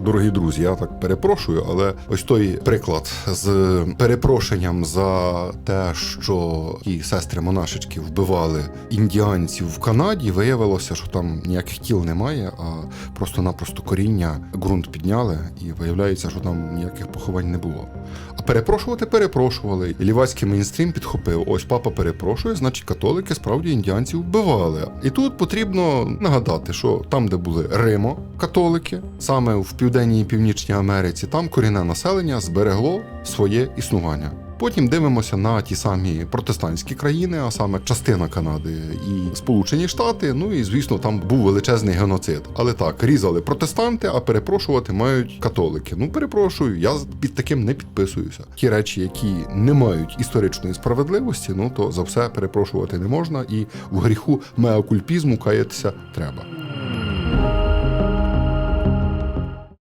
Дорогі друзі, я так перепрошую, але ось той приклад з перепрошенням за те, що ті сестри монашечки вбивали індіанців в Канаді, виявилося, що там ніяких тіл немає, а просто-напросто коріння ґрунт підняли, і виявляється, що там ніяких поховань не було. А перепрошувати перепрошували. І лівацький мейнстрім підхопив: ось папа перепрошує, значить католики справді індіанців вбивали. І тут потрібно нагадати, що там, де були Римо, католики, саме в південній і північній Америці, там корінне населення зберегло своє існування. Потім дивимося на ті самі протестантські країни, а саме частина Канади і Сполучені Штати. Ну і звісно, там був величезний геноцид. Але так, різали протестанти, а перепрошувати мають католики. Ну перепрошую, я під таким не підписуюся. Ті речі, які не мають історичної справедливості, ну то за все перепрошувати не можна, і в гріху меокульпізму каятися треба.